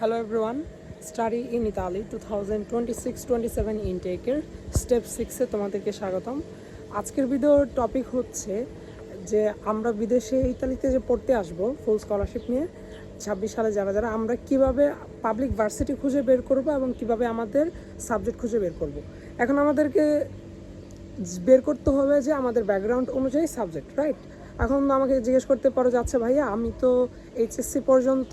Hello everyone, Study in Italy 2026-27 ইনটেকের step সিক্সে তোমাদেরকে স্বাগতম। আজকের ভিডিওর টপিক হচ্ছে যে আমরা বিদেশে ইতালিতে যে পড়তে আসব ফুল স্কলারশিপ নিয়ে ছাব্বিশ সালে যারা যারা আমরা কীভাবে পাবলিক ভার্সিটি খুঁজে বের করব এবং কীভাবে আমাদের সাবজেক্ট খুঁজে বের করব। এখন আমাদেরকে বের করতে হবে যে আমাদের ব্যাকগ্রাউন্ড অনুযায়ী সাবজেক্ট রাইট এখন আমাকে জিজ্ঞেস করতে পারো যে আচ্ছা ভাইয়া, আমি তো এইচএসসি পর্যন্ত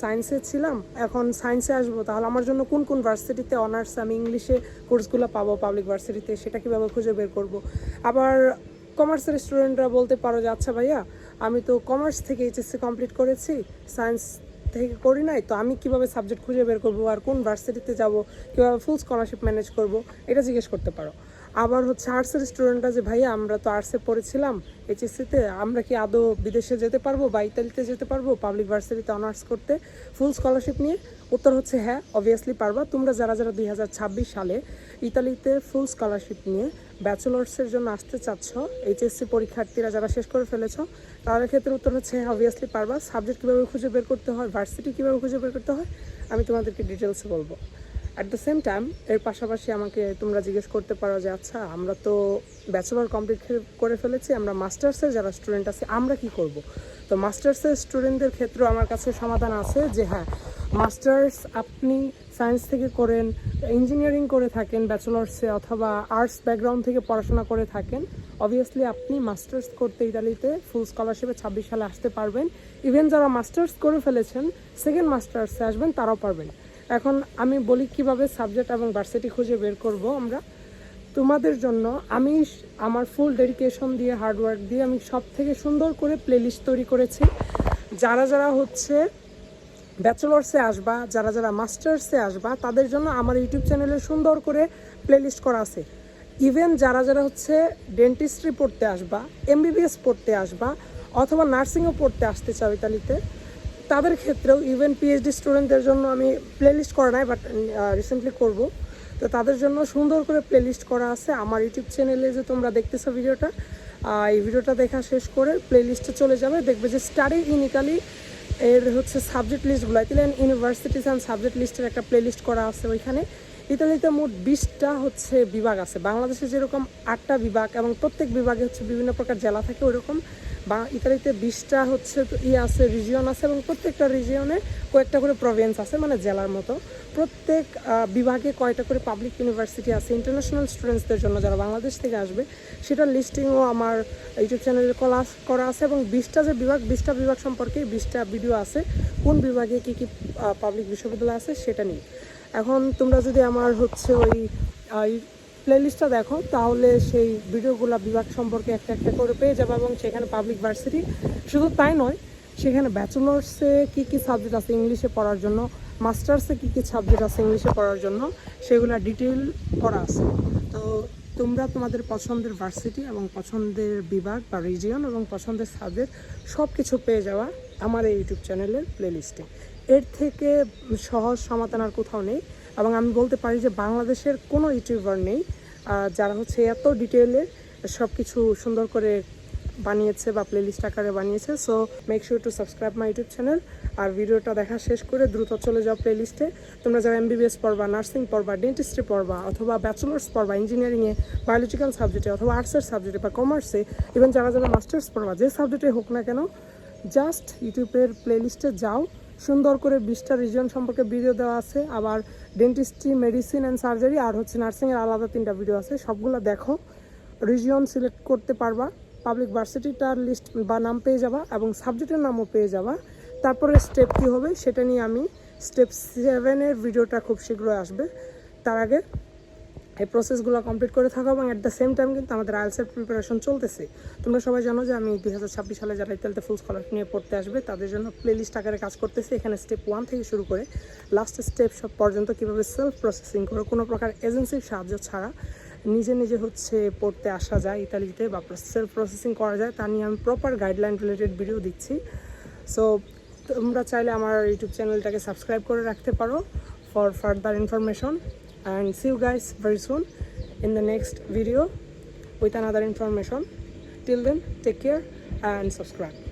সায়েন্সে ছিলাম, এখন সায়েন্সে আসব, তাহলে আমার জন্য কোন কোন ভার্সিটিতে অনার্স আমি ইংলিশে কোর্সগুলো পাবো পাবলিক ভার্সিটিতে সেটা কীভাবে খুঁজে বের করব? আবার কমার্সের স্টুডেন্টরা বলতে পারো যে আচ্ছা ভাইয়া, আমি তো কমার্স থেকে এইচএসসি কমপ্লিট করেছি সায়েন্স থেকে করি নাই, তো আমি কীভাবে সাবজেক্ট খুঁজে বের করব আর কোন ভার্সিটিতে যাব, কীভাবে ফুল স্কলারশিপ ম্যানেজ করব? এটা জিজ্ঞেস করতে পারো। আবার হচ্ছে আর্টসের স্টুডেন্টরা যে ভাইয়া, আমরা তো আর্টসে পড়েছিলাম এইচএসসিতে আমরা কি আদৌ বিদেশে যেতে পারব বা ইতালিতে যেতে পারব পাবলিক ভার্সিটিতে অনার্স করতে? ফুল স্কলারশিপ নিয়ে উত্তর হচ্ছে হ্যাঁ অবভিয়াসলি পারবা। তোমরা যারা যারা দুই হাজার ছাব্বিশ সালে ইতালিতে ফুল স্কলারশিপ নিয়ে ব্যাচেলার্সের জন্য আসতে চাচ্ছ এইচএসসি পরীক্ষার্থীরা যারা শেষ করে ফেলেছ, তাদের ক্ষেত্রে উত্তর হচ্ছে হ্যাঁ অবভিয়াসলি পারবা। সাবজেক্ট কীভাবে খুঁজে বের করতে হয় ভার্সিটি কীভাবে খুঁজে বের করতে হয়, আমি তোমাদেরকে ডিটেলসে বলব। অ্যাট দ্য সেম টাইম এর পাশাপাশি আমাকে তোমরা জিজ্ঞেস করতে পারো যে আচ্ছা আমরা তো ব্যাচেলর কমপ্লিট করে ফেলেছি, আমরা মাস্টার্সের যারা স্টুডেন্ট আছে, আমরা কি করব? তো মাস্টার্সের স্টুডেন্টদের ক্ষেত্রেও আমার কাছে সমাধান আছে যে হ্যাঁ মাস্টার্স আপনি সায়েন্স থেকে করেন ইঞ্জিনিয়ারিং করে থাকেন ব্যাচেলর্সে অথবা আর্টস ব্যাকগ্রাউন্ড থেকে পড়াশোনা করে থাকেন অবভিয়াসলি আপনি মাস্টার্স করতে ইতালিতে ফুল স্কলারশিপে ছাব্বিশ সালে আসতে পারবেন। ইভেন যারা মাস্টার্স করে ফেলেছেন সেকেন্ড মাস্টার্সে আসবেন, তারাও পারবেন। এখন আমি বলি কীভাবে সাবজেক্ট এবং ভার্সিটি খুঁজে বের করব আমরা। তোমাদের জন্য আমি আমার ফুল ডেডিকেশন দিয়ে হার্ডওয়ার্ক দিয়ে আমি সব থেকে সুন্দর করে প্লেলিস্ট তৈরি করেছি। যারা যারা হচ্ছে ব্যাচেলর্সে আসবা, যারা যারা মাস্টার্সে আসবা, তাদের জন্য আমার ইউটিউব চ্যানেলে সুন্দর করে প্লেলিস্ট করা আছে। ইভেন যারা যারা হচ্ছে ডেন্টিস্ট্রি পড়তে আসবা এমবিবিএস পড়তে আসবা, অথবা নার্সিংও পড়তে আসতে চাও ইতালিতে তাদের ক্ষেত্রেও ইভেন পিএইচডি স্টুডেন্টদের জন্য আমি প্লেলিস্ট করা নাই বাট রিসেন্টলি করব। তো তাদের জন্য সুন্দর করে প্লেলিস্ট করা আছে। আমার ইউটিউব চ্যানেলে যে তোমরা দেখতেছো ভিডিওটা এই ভিডিওটা দেখা শেষ করে প্লেলিস্টে চলে যাবে। দেখবে যে স্টাডি ইন ইতালি এর হচ্ছে সাবজেক্ট লিস্টগুলো ইতালিয়ান ইউনিভার্সিটিস অ্যান্ড সাবজেক্ট লিস্টের একটা প্লেলিস্ট করা আছে ওইখানে। ইতালিতে মোট বিশটা হচ্ছে বিভাগ আছে। বাংলাদেশে যেরকম আটটা বিভাগ এবং প্রত্যেক বিভাগে হচ্ছে বিভিন্ন প্রকার জেলা থাকে ওরকম বা ইতালিতে বিশটা হচ্ছে ই আছে রিজিয়ন আছে এবং প্রত্যেকটা রিজিয়নে কয়েকটা করে প্রভিন্স আছে মানে জেলার মতো। প্রত্যেক বিভাগে কয়টা করে পাবলিক ইউনিভার্সিটি আছে ইন্টারন্যাশনাল স্টুডেন্টসদের জন্য যারা বাংলাদেশ থেকে আসবে সেটার লিস্টিংও আমার ইউটিউব চ্যানেলে ক্লাস করা আছে এবং বিশটা যে বিভাগ, বিশটা বিভাগ সম্পর্কে বিশটা ভিডিও আছে, কোন বিভাগে কী কী পাবলিক বিশ্ববিদ্যালয় আছে সেটা নিয়ে। এখন তোমরা যদি আমার হচ্ছে ওই প্লেলিস্টটা দেখো, তাহলে সেই ভিডিওগুলো বিভাগ সম্পর্কে একটা একটা করে পেয়ে যাবে এবং সেখানে পাবলিক ভার্সিটি শুধু তাই নয়, সেখানে ব্যাচেলার্সে কী কী সাবজেক্ট আছে ইংলিশে পড়ার জন্য মাস্টার্সে কী কী সাবজেক্ট আছে ইংলিশে পড়ার জন্য, সেগুলো ডিটেল করা আছে। তো তোমরা তোমাদের পছন্দের ভার্সিটি এবং পছন্দের বিভাগ বা রিজিয়ন এবং পছন্দের সাবজেক্ট সব কিছু পেয়ে যাওয়া আমার এই ইউটিউব চ্যানেলের প্লেলিস্টে এর থেকে সহজ সমাধান আর কোথাও নেই। এবং আমি বলতে পারি যে বাংলাদেশের কোনো ইউটিউবার নেই যারা হচ্ছে এত ডিটেলে সব কিছু সুন্দর করে বানিয়েছে বা প্লেলিস্ট আকারে বানিয়েছে। So make sure to subscribe my YouTube channel আর ভিডিওটা দেখা শেষ করে দ্রুত চলে যাও প্লেলিস্টে তোমরা যারা এমবিবিএস পড়বা নার্সিং পড়বা ডেন্টিস্ট্রি পড়বা, অথবা ব্যাচেলার্স পড়বা ইঞ্জিনিয়ারিংয়ে বায়োলজিক্যাল সাবজেক্টে অথবা আর্টসের সাবজেক্টে বা কমার্সে ইভেন যারা যারা মাস্টার্স পড়বা, যে সাবজেক্টে হোক না কেন জাস্ট ইউটিউবের প্লেলিস্টে যাও। সুন্দর করে বিশটা রিজন সম্পর্কে ভিডিও দেওয়া আছে। আবার ডেন্টিস্ট্রি মেডিসিন অ্যান্ড সার্জারি আর হচ্ছে নার্সিংয়ের আলাদা তিনটা ভিডিও আছে। সবগুলো দেখো। রিজিয়ন সিলেক্ট করতে পারবা। পাবলিক ভার্সিটিটার লিস্ট বা নাম পেয়ে যাবা এবং সাবজেক্টের নামও পেয়ে যাবা। তারপরে স্টেপ কী হবে সেটা নিয়ে আমি স্টেপ সেভেনের ভিডিওটা খুব শীঘ্রই আসবে। তার আগে এই প্রসেসগুলো কমপ্লিট করে থাকো এবং অ্যাট দ্য সেম টাইম কিন্তু আমাদের আইএলসের প্রিপারেশন চলতেছে। তোমরা সবাই জানো যে আমি দুই হাজার ছাব্বিশ সালে যারা ইতালিতে ফুল স্কলারশিপ নিয়ে পড়তে আসবে, তাদের জন্য প্লেলিস্ট আকারে কাজ করতেছে। এখানে স্টেপ ওয়ান থেকে শুরু করে লাস্ট স্টেপ সব পর্যন্ত কীভাবে সেলফ প্রসেসিং করে, কোনো প্রকার এজেন্সির সাহায্য ছাড়া নিজে নিজে হচ্ছে পড়তে আসা যায়, ইতালিতে বা সেলফ প্রসেসিং করা যায়, তা নিয়ে আমি প্রপার গাইডলাইন রিলেটেড ভিডিও দিচ্ছি। সো তোমরা চাইলে আমার ইউটিউব চ্যানেলটাকে সাবস্ক্রাইব করে রাখতে পারো for further information and see you guys very soon in the next video with another information. Till then take care and subscribe